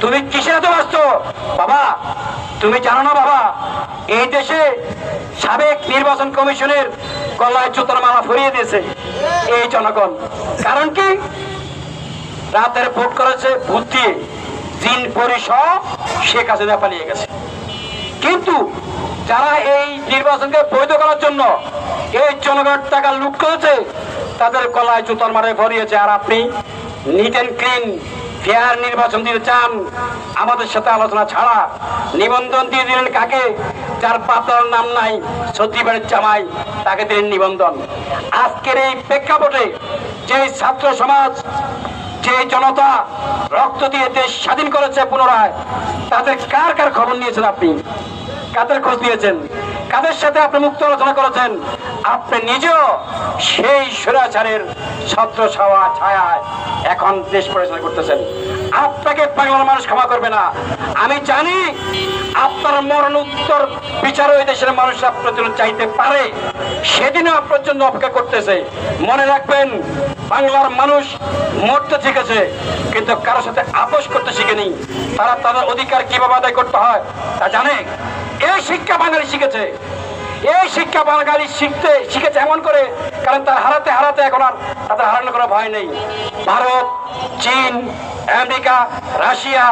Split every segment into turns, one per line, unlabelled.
তুমি কিসের এত ব্যস্ত? বাবা, তুমি জানো না বাবা, এই দেশে সাবেক নির্বাচন কমিশনের গলায় জুতোর মালা ফরিয়ে দিয়েছে এই জনগণ। কারণ কি? রাতের ভোট করেছে ভূত দিয়ে জিন পরিষদ শেখ হাসিনা পালিয়ে গেছে। কিন্তু যারা এই নির্বাচনকে বৈধ করার জন্য এই জনগণের টাকা লুট করেছে, তাদের গলায় জুতোর মারে ভরিয়েছে। আর আপনি নিট অ্যান্ড ক্লিন ফেয়ার নির্বাচন দিতে চান, আমাদের সাথে আলোচনা ছাড়া নিবন্ধন দিয়ে দিলেন কাকে? যার পাতার নাম নাই সত্যিবাড়ির জামাই, তাকে দিলেন নিবন্ধন। আজকের এই প্রেক্ষাপটে যে ছাত্র সমাজ যে জনতা রক্ত দিয়ে দেশ স্বাধীন করেছে পুনরায়, তাদের কার কার খবর নিয়েছেন আপনি? কাদের খোঁজ দিয়েছেন কাদের সাথে আপনি মুক্ত আলোচনা করেছেন? আপনি নিজেও সেই স্বৈরাচারের ছত্র ছাওয়া ছায়ায় এখন দেশ পরিচালনা করতেছেন। আপনাকে বাংলার মানুষ ক্ষমা করবে না। আমি জানি আপনার মরণ উত্তর বিচার ওই দেশের মানুষ আপনার জন্য চাইতে পারে। সেদিনও আপনার জন্য অপেক্ষা করতেছে। মনে রাখবেন, বাংলার মানুষ মরতে শিখেছে, কিন্তু কারোর সাথে আপোষ করতে শিখেনি। তারা তাদের অধিকার কীভাবে আদায় করতে হয় তা জানে? এই শিক্ষা বাঙালি শিখেছে। এই শিক্ষা বাঙালি শিখতে, শিখেছে এমন করে, কারণ তার হারাতে হারাতে এখন আর তাদের হারানোর কোনো ভয় নেই। ভারত, চীন, আমেরিকা, রাশিয়া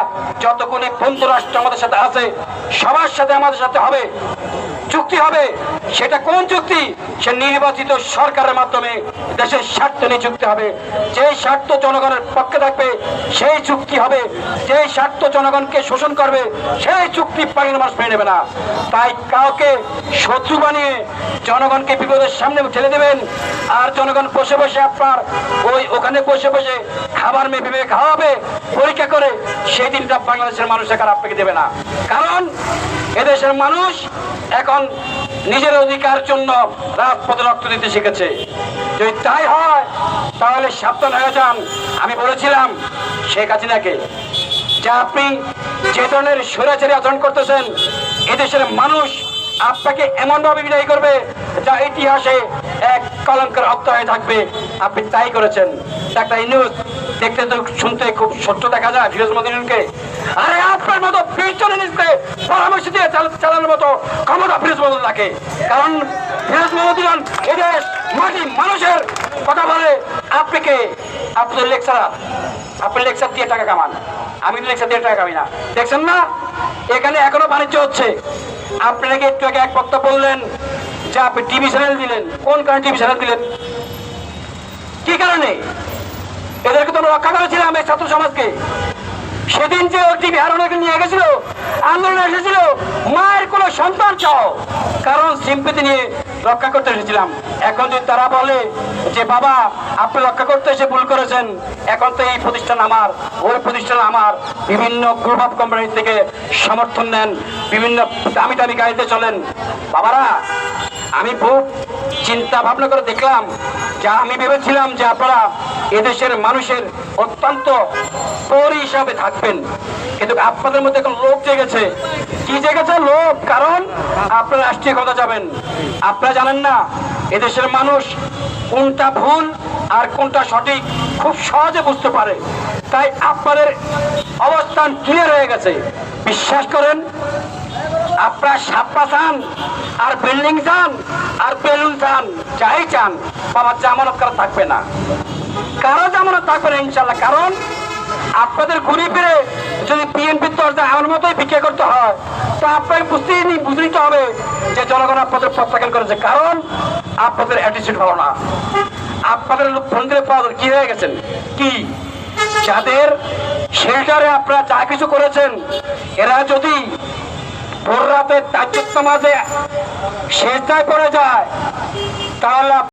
যতগুলি বন্ধু রাষ্ট্র আমাদের সাথে আছে, সবার সাথে আমাদের সাথে হবে। চুক্তি হবে, সেটা কোন চুক্তি? সে নির্বাচিত সরকারের মাধ্যমে দেশের স্বার্থ নিয়ে চুক্তি হবে। যেই স্বার্থ জনগণের পক্ষে থাকবে, সেই চুক্তি হবে। যেই স্বার্থ জনগণকে শোষণ করবে, সেই চুক্তি পানির মানুষ মেনে নেবে না। তাই কাউকে শত্রু বানিয়ে জনগণকে বিপদের সামনে ঠেলে দেবেন, আর জনগণ বসে বসে আপনার ওই ওখানে বসে বসে খাবার মেয়ে ভেবে খাওয়াবে, পরীক্ষা করে সেই দিনটা বাংলাদেশের মানুষ এখন আপনাকে দেবে না। কারণ এদেশের মানুষ এখন নিজের অধিকার জন্য রাজপথে রক্ত দিতে শিখেছে। যদি তাই হয়, তাহলে সাবধান হয়ে যান। আমি বলেছিলাম শেখ হাসিনাকে, যে আপনি যে ধরনের স্বৈরাচারী আচরণ করতেছেন, এদেশের মানুষ আপনাকে এমনভাবে বিদায় করবে, যা ইতিহাসে এক কলঙ্কের অর্থ হয়ে থাকবে। আপনি তাই করেছেন। ডাক্তার ইনুস দেখতে তো শুনতে খুব সত্য দেখা যায়, ফিরোজ মদিনকে। আরে আপনার মতো পিছনে নিজকে পরামর্শ দিয়ে চালানোর মতো ক্ষমতা ফিরোজ মদিন রাখে কারণ ফিরোজ মদিন এদেশ মাটি মানুষের কথা বলে। আপনি কে? আপনি তো লেকচারার। আপনি লেকচার দিয়ে টাকা কামান। আমি লেকচার দিয়ে টাকা কামাই না। দেখছেন না? এখানে এখনও বাণিজ্য হচ্ছে। আপনি নাকি একটু আগে এক বক্তা বললেন যে আপনি টিভি চ্যানেল দিলেন। কোন কারণে টিভি চ্যানেল দিলেন? কি কারণে? এদেরকে তো রক্ষা করেছিলাম এই ছাত্র সমাজকে। সেদিন যে ওর টিভি হারানোকে নিয়ে গেছিল, আন্দোলনে এসেছিল, মায়ের কোনো সন্তান চাও। কারণ সিম্পিতি নিয়ে রক্ষা করতে এসেছিলাম। এখন যদি তারা বলে যে, বাবা, আপনি রক্ষা করতে এসে ভুল করেছেন, এখন তো এই প্রতিষ্ঠান আমার, ওই প্রতিষ্ঠান আমার। বিভিন্ন গ্রুপ অফ কোম্পানি থেকে সমর্থন নেন, বিভিন্ন দামি দামি গাড়িতে চলেন। বাবারা, আমি খুব চিন্তা ভাবনা করে দেখলাম, যা আমি ভেবেছিলাম যে আপনারা এদেশের মানুষের অত্যন্ত পর হিসাবে থাকবেন। কিন্তু আপনাদের মধ্যে এখন লোভ জেগেছে। কি জেগেছে? লোভ। কারণ আপনারা রাষ্ট্রীয় কথা যাবেন। আপনারা জানেন না, এদেশের মানুষ কোনটা ভুল আর কোনটা সঠিক খুব সহজে বুঝতে পারে। তাই আপনাদের অবস্থান ক্লিয়ার হয়ে গেছে। বিশ্বাস করেন, আপনারা সাপ্পা চান, আর বিল্ডিং চান, আর বেলুন চান, যাই চান বাবার জামানত করা থাকবে না। কারও জামানত থাকবে না ইনশাল্লাহ কারণ আপনাদের ঘুরে ফিরে যদি বিএনপির দরজা আমার মতোই ভিক্ষা করতে হয়, তো আপনাকে বুঝতেই বুঝে নিতে হবে যে জনগণ আপনাদের প্রত্যাখ্যান করেছে, কারণ আপনাদের অ্যাটিচিউড ভালো না। আপনাদের লোক মন্দিরে পাওয়া কি হয়ে গেছেন? কি? যাদের শেল্টারে আপনারা যা কিছু করেছেন, এরা যদি ভোর রাতে তাজ্জুদ নামাজে শেষদায় পড়ে যায়, তাহলে